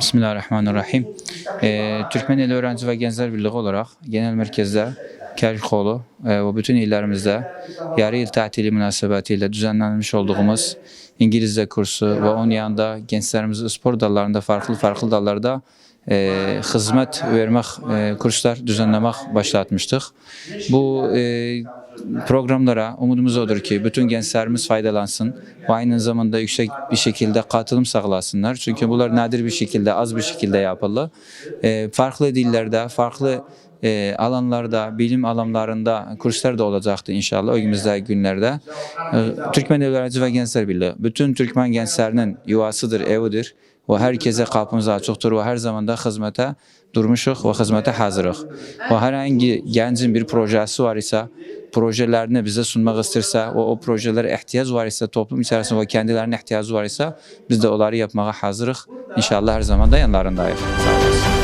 Bismillahirrahmanirrahim. Ee, Türkmeneli Öğrenci ve Gençler Birliği olarak genel merkezde Kerkolu e, ve bütün illerimizde yarı yıl tatili münasebetiyle düzenlenmiş olduğumuz İngilizce kursu ve onun yanında gençlerimizi spor dallarında farklı farklı dallarda e, hizmet vermek, e, kurslar düzenlemek başlatmıştık. Bu e, programlara umudumuz odur ki bütün gençlerimiz faydalansın ve aynı zamanda yüksek bir şekilde katılım sağlasınlar. Çünkü bunlar nadir bir şekilde, az bir şekilde yapılır. E, farklı dillerde, farklı e, alanlarda, bilim alanlarında kurslar da olacaktı inşallah önümüzdeki günlerde. E, Türkmen Öğrenci ve Gençler Birliği, bütün Türkmen gençlerinin yuvasıdır, evidir ve herkese kapımız açıktır ve her zaman da hizmete durmuşuq ve hizmete hazırıq. Ve herhangi gencin bir projesi var ise, projelerini bize sunmak isterse ve o projelere ihtiyaç var ise toplum içerisinde ve kendilerine ihtiyacı var ise biz de onları yapmaya hazırıq. İnşallah her zaman da yanlarındayız. Sağ olasın.